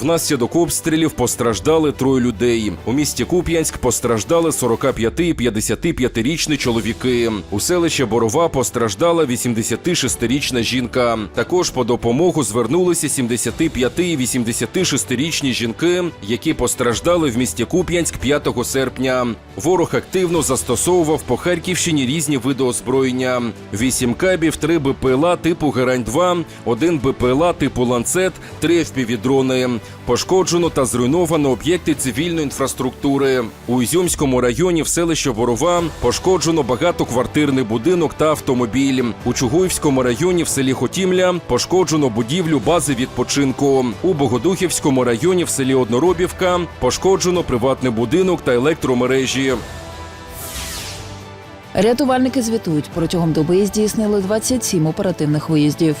Внаслідок обстрілів постраждали троє людей. У місті Куп'янськ постраждали 45 і 55-річні чоловіки. У селищі Борова постраждала 86-річна жінка. Також по допомогу звернулися 75 і 86-річні жінки, які постраждали в місті Куп'янськ 5 серпня. Ворог активно застосовував по Харківщині різні види озброєння: 8 кабів, 3 БПЛА типу Герань-2, 1 БПЛА типу Ланцет, 3 FPV-дрони. Пошкоджено та зруйновано об'єкти цивільної інфраструктури. У Ізюмському районі в селищі Ворова пошкоджено багатоквартирний будинок та автомобіль. У Чугуївському районі в селі Хотімля пошкоджено будівлю бази відпочинку. У Богодухівському районі в селі Одноробівка пошкоджено приватний будинок та електромережі. Рятувальники звітують протягом доби здійснили 27 оперативних виїздів.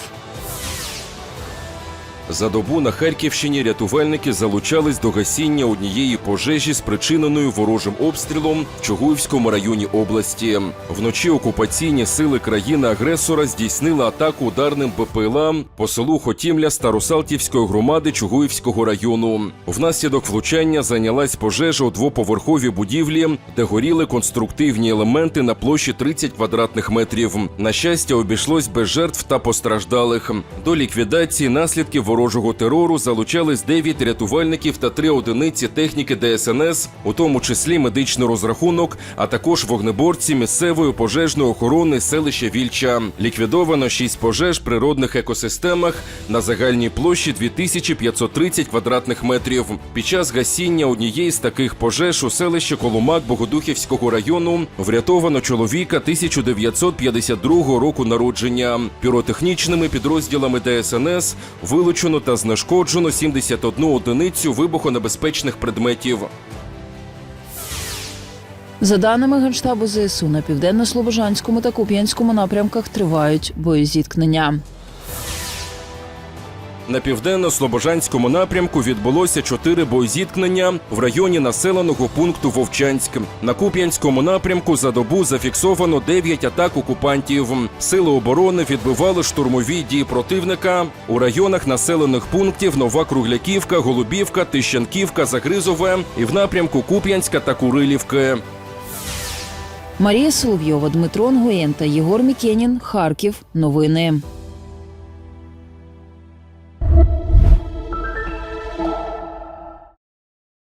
За добу на Харківщині рятувальники залучались до гасіння однієї пожежі, спричиненої ворожим обстрілом в Чугуївському районі області. Вночі окупаційні сили країни-агресора здійснили атаку ударним БПЛА по селу Хотімля Старосалтівської громади Чугуївського району. Внаслідок влучання зайнялась пожежа у двоповерховій будівлі, де горіли конструктивні елементи на площі 30 квадратних метрів. На щастя, обійшлось без жертв та постраждалих. До ліквідації наслідків ворожого терору залучались 9 рятувальників та 3 одиниці техніки ДСНС, у тому числі медичний розрахунок, а також вогнеборці місцевої пожежної охорони селища Вільча. Ліквідовано 6 пожеж природних екосистемах на загальній площі 2530 квадратних метрів. Під час гасіння однієї з таких пожеж у селищі Коломак Богодухівського району врятовано чоловіка 1952 року народження. Піротехнічними підрозділами ДСНС вилучено та знешкоджено 71 одиницю вибухонебезпечних предметів. За даними Генштабу ЗСУ, на південно-слобожанському та Куп'янському напрямках тривають боєзіткнення. На південно-слобожанському напрямку відбулося чотири боєзіткнення в районі населеного пункту Вовчанськ. На Куп'янському напрямку за добу зафіксовано 9 атак окупантів. Сили оборони відбивали штурмові дії противника у районах населених пунктів Нова Кругляківка, Голубівка, Тищанківка, Загризове і в напрямку Куп'янська та Курилівки. Марія Соловйова, Дмитро Нгоєн та Єгор Мікенін. Харків. Новини.